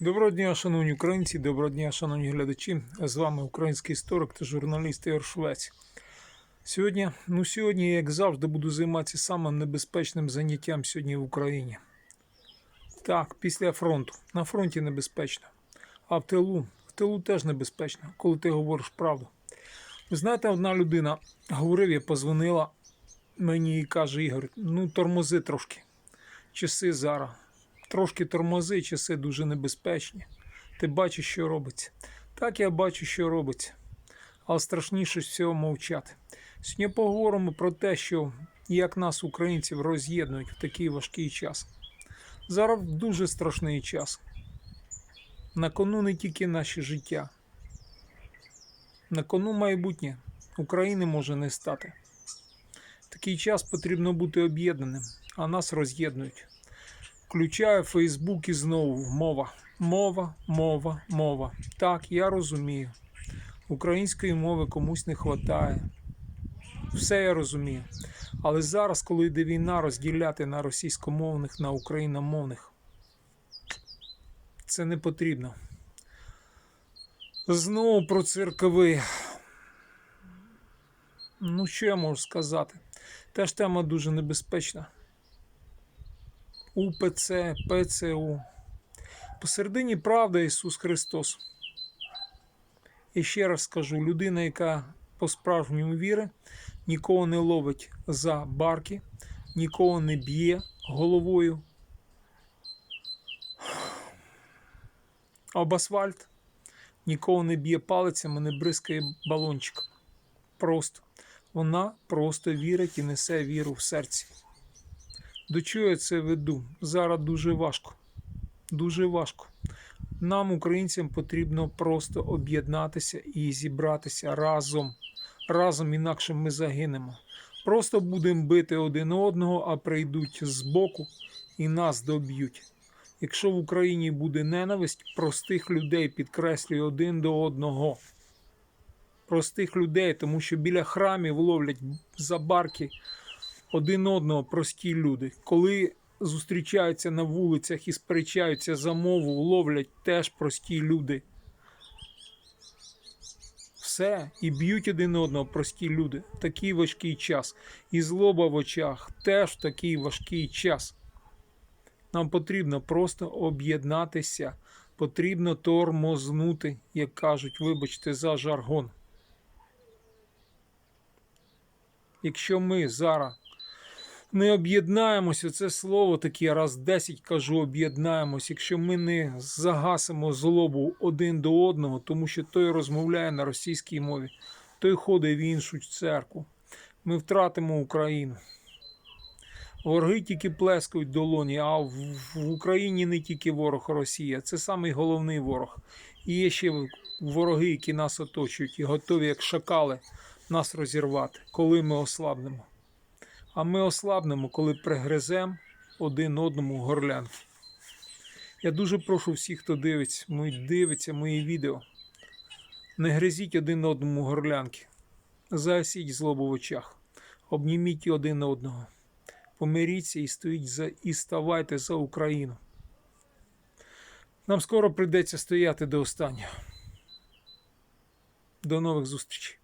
Доброго дня, шановні українці, доброго дня, шановні глядачі. З вами український історик та журналіст Ігор Швець. Сьогодні, ну сьогодні, як завжди, буду займатися самим небезпечним заняттям сьогодні в Україні. Так, після фронту. На фронті небезпечно. А в тилу, в тилу теж небезпечно, коли ти говориш правду. Ви знаєте, одна людина говорив, я позвонила мені і каже: Ігор, ну тормози трошки. Часи зараз. Трошки тормози, часи дуже небезпечні. Ти бачиш, що робиться. Так я бачу, що робиться. Але страшніше всього мовчати. Сьогодні поговоримо про те, що як нас, українців, роз'єднують в такий важкий час. Зараз дуже страшний час. На кону не тільки наше життя. На кону майбутнє України може не стати. В такий час потрібно бути об'єднаним, а нас роз'єднують. Включаю Фейсбук і знову мова. Мова, мова, мова. Так, я розумію. Української мови комусь не вистачає. Все я розумію. Але зараз, коли йде війна, розділяти на російськомовних, на україномовних, це не потрібно. Знову про церкви. Ну, що я можу сказати? Теж тема дуже небезпечна. УПЦ, ПЦУ. Посередині правда Ісус Христос. І ще раз скажу: людина, яка по-справжньому вірить, нікого не ловить за барки, нікого не б'є головою. Об асфальт, нікого не б'є палицями, не бризкає балончиком. Просто. Вона просто вірить і несе віру в серці. До чого я це веду? Зараз дуже важко. Дуже важко. Нам, українцям, потрібно просто об'єднатися і зібратися разом. Разом, інакше ми загинемо. Просто будемо бити один одного, а прийдуть збоку і нас доб'ють. Якщо в Україні буде ненависть, простих людей підкреслює один до одного. Простих людей, тому що біля храмів ловлять за барки один одного прості люди. Коли зустрічаються на вулицях і сперечаються за мову, ловлять теж прості люди. Все, і б'ють один одного прості люди. В такий важкий час. І злоба в очах теж такий важкий час. Нам потрібно просто об'єднатися, потрібно тормознути, як кажуть, вибачте, за жаргон. Якщо ми зараз не об'єднаємося, це слово таке, раз 10 кажу, об'єднаємось. Якщо ми не загасимо злобу один до одного, тому що той розмовляє на російській мові, той ходить в іншу церкву, ми втратимо Україну. Вороги тільки плескають долоні, а в Україні не тільки ворог Росія, це самий головний ворог. І є ще вороги, які нас оточують і готові, як шакали, нас розірвати, коли ми ослабнемо. А ми ослабнемо, коли пригриземо один одному горлянки. Я дуже прошу всіх, хто дивиться, мої- дивиться мої відео. Не гризіть один одному горлянки. Загасіть злобу в очах. Обніміть один одного. Помиріться і стоїть за і ставайте за Україну. Нам скоро прийдеться стояти до останнього. До нових зустрічей.